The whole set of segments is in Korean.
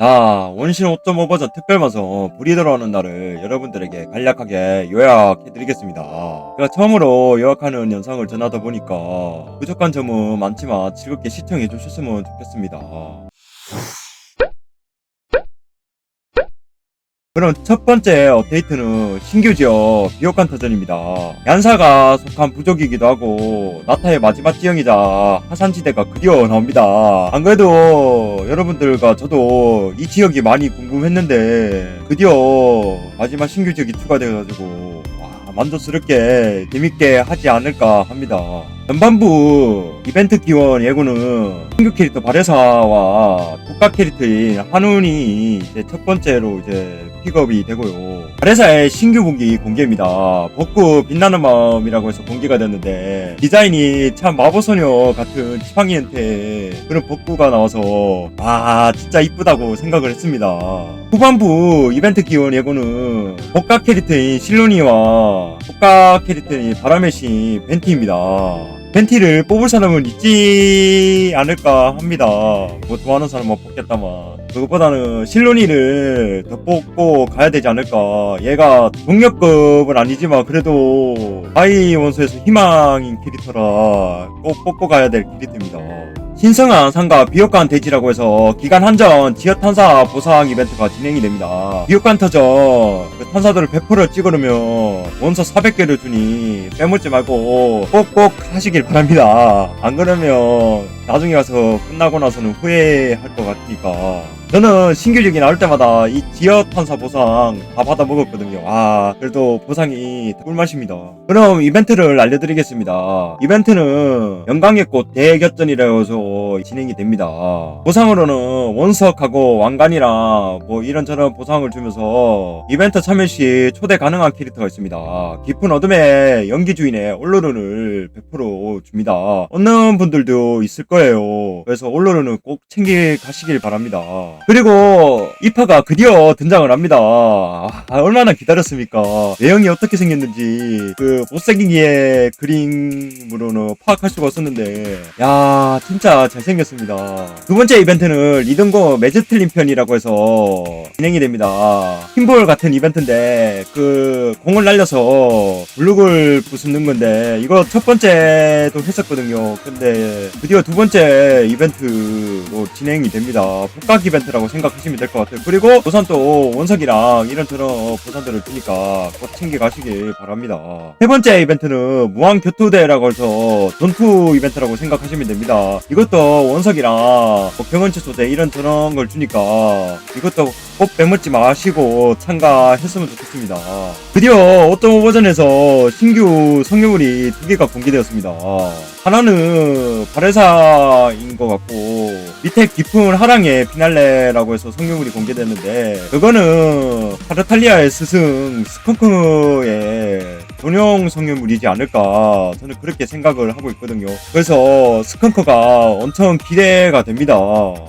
자, 원신 5.5 버전 특별방송 불이 들어오는 날을 여러분들에게 간략하게 요약해드리겠습니다. 제가 처음으로 요약하는 영상을 전하다 보니까 부족한 점은 많지만 즐겁게 시청해주셨으면 좋겠습니다. 그럼 첫 번째 업데이트는 신규 지역 비옥한 터전입니다. 얀사가 속한 부족이기도 하고 나타의 마지막 지형이자 하산지대가 드디어 나옵니다. 안 그래도 여러분들과 저도 이 지역이 많이 궁금했는데 드디어 마지막 신규 지역이 추가돼가지고 와, 만족스럽게 재밌게 하지 않을까 합니다. 전반부 이벤트 기원 예고는 신규 캐릭터 바레사와 독가 캐릭터인 한운이 이제 첫 번째로 이제 픽업이 되고요. 바레사의 신규 무기 공개입니다. 벚꽃 빛나는 마음이라고 해서 공개가 됐는데 디자인이 참 마법소녀 같은 지팡이한테 그런 벚꽃가 나와서 아 진짜 이쁘다고 생각을 했습니다. 후반부 이벤트 기원 예고는 복각 캐릭터인 실로니와 복각 캐릭터인 바람의 신 벤티입니다. 벤티를 뽑을 사람은 있지 않을까 합니다. 뭐 좋아하는 사람만 뽑겠다만. 그것보다는 실로니를 더 뽑고 가야 되지 않을까. 얘가 동력급은 아니지만 그래도 아이 원소에서 희망인 캐릭터라 꼭 뽑고 가야 될 캐릭터입니다. 신성한 상가 비옥간 대지라고 해서 기간 한정 지역 탄사 보상 이벤트가 진행이 됩니다. 비옥간 터전 그 탄사들을 100% 찍으려면 원서 400개를 주니 빼먹지 말고 꼭꼭 하시길 바랍니다. 안 그러면 나중에 가서 끝나고 나서는 후회할 것 같으니까. 저는 신규적이 나올 때마다 이 지역 탄사 보상 다 받아 먹었거든요. 아, 그래도 보상이 꿀맛입니다. 그럼 이벤트를 알려드리겠습니다. 이벤트는 영광의 꽃 대격전이라고 해서 진행이 됩니다. 보상으로는 원석하고 왕관이랑 뭐 이런저런 보상을 주면서 이벤트 참여 시 초대 가능한 캐릭터가 있습니다. 깊은 어둠의 연기 주인의 올로른을 100% 줍니다. 얻는 분들도 있을 거예요. 그래서 올로른은 꼭 챙겨 가시길 바랍니다. 그리고 이파가 드디어 등장을 합니다. 아, 얼마나 기다렸습니까? 내용이 어떻게 생겼는지 그 못생기의 그림으로는 파악할 수가 없었는데 야 진짜 잘생겼습니다. 두 번째 이벤트는 리듬고 매즈틀린 편이라고 해서 진행이 됩니다. 핀볼 같은 이벤트인데 그 공을 날려서 블룩을 부수는 건데 이거 첫 번째도 했었거든요. 근데 드디어 두 번째 이벤트로 진행이 됩니다. 복각 이벤트 라고 생각하시면 될 것 같아요. 그리고 우선 또 원석이랑 이런 저런 보상들을 주니까 꼭 챙겨 가시길 바랍니다. 세 번째 이벤트는 무한 교토대라고 해서 전투 이벤트라고 생각하시면 됩니다. 이것도 원석이랑 뭐 경원치 소대 이런 저런 걸 주니까 이것도 꼭 빼먹지 마시고 참가했으면 좋겠습니다. 드디어 어떤 버전에서 신규 성유물이 두 개가 공개되었습니다. 하나는 바레사인 것 같고 밑에 깊은 하랑의 피날레라고 해서 성유물이 공개됐는데 그거는 파르탈리아의 스승 스컹크의 전용 성유물이지 않을까 저는 그렇게 생각을 하고 있거든요. 그래서 스컹크가 엄청 기대가 됩니다.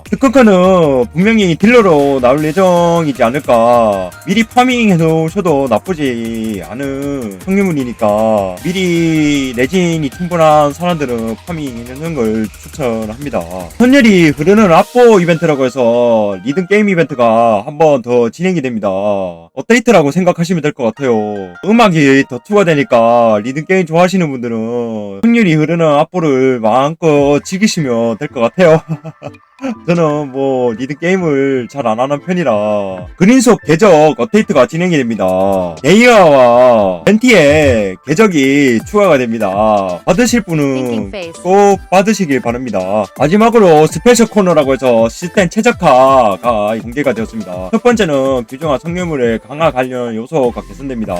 스컹크는 분명히 딜러로 나올 예정이지 않을까 미리 파밍해 놓으셔도 나쁘지 않은 성유물이니까 미리 레진이 충분한 사람들은 파밍하는 걸 추천합니다. 선열이 흐르는 앞보 이벤트라고 해서 리듬 게임 이벤트가 한 번 더 진행이 됩니다. 업데이트라고 생각하시면 될 것 같아요. 음악이 더 추가 되니까 리듬 게임 좋아하시는 분들은 확률이 흐르는 앞보를 마음껏 즐기시면 될 것 같아요. 저는 뭐 리드 게임을 잘 안 하는 편이라 그린속 궤적 업데이트가 진행이 됩니다. 네이아와 벤티의 궤적이 추가가 됩니다. 받으실 분은 꼭 받으시길 바랍니다. 마지막으로 스페셜 코너라고 해서 시스템 최적화가 공개가 되었습니다. 첫 번째는 규정화 성녀물의 강화 관련 요소가 개선됩니다.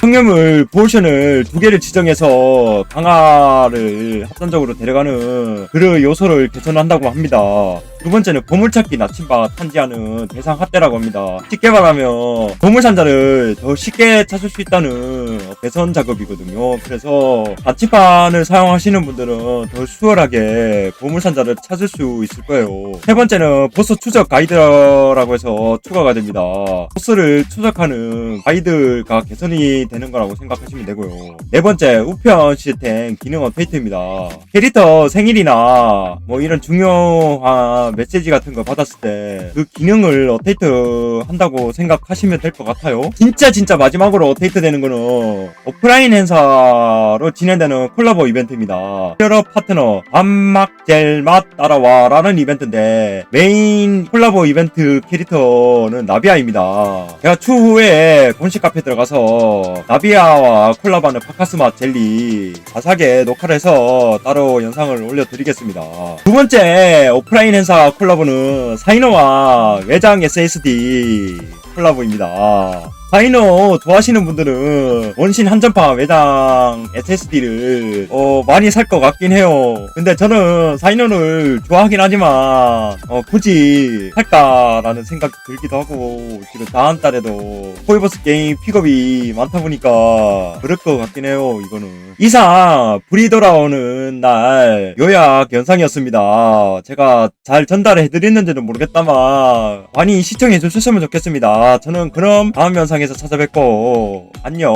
성녀물 포션을 두 개를 지정해서 강화를 합산적으로 데려가는 그런 요소를 개선한다고 합니다. 어, 두 번째는 보물찾기 나침반 탐지하는 대상 확대라고 합니다. 쉽게 말하면 보물 상자를 더 쉽게 찾을 수 있다는 개선 작업이거든요. 그래서 나침반을 사용하시는 분들은 더 수월하게 보물 상자를 찾을 수 있을 거예요. 세 번째는 보스 추적 가이드라고 해서 추가가 됩니다. 보스를 추적하는 가이드가 개선이 되는 거라고 생각하시면 되고요. 네 번째 우편 시스템 기능 업데이트입니다. 캐릭터 생일이나 뭐 이런 중요한 메시지 같은 거 받았을 때 그 기능을 업데이트 한다고 생각하시면 될 것 같아요. 진짜 진짜 마지막으로 업데이트 되는 거는 오프라인 행사로 진행되는 콜라보 이벤트입니다. 히어로 파트너 안막젤 맛 따라와 라는 이벤트인데 메인 콜라보 이벤트 캐릭터는 나비아입니다. 제가 추후에 공식 카페 들어가서 나비아와 콜라보하는 파카스맛 젤리 자세하게 녹화를 해서 따로 영상을 올려드리겠습니다. 두 번째 오프라인 행사 콜라보는 사이노와 외장 SSD 콜라보입니다. 사이노 좋아하시는 분들은 원신 한전파 외장 SSD를 어, 많이 살 것 같긴 해요. 근데 저는 사이노를 좋아하긴 하지만 어, 굳이 살까라는 생각이 들기도 하고 지금 다음 달에도 포이버스 게임 픽업이 많다 보니까 그럴 것 같긴 해요. 이거는 이상 불이 돌아오는 날 요약 영상이었습니다. 제가 잘 전달해 드렸는지는 모르겠다만 많이 시청해 주셨으면 좋겠습니다. 저는 그럼 다음 영상에서 찾아뵙고 안녕.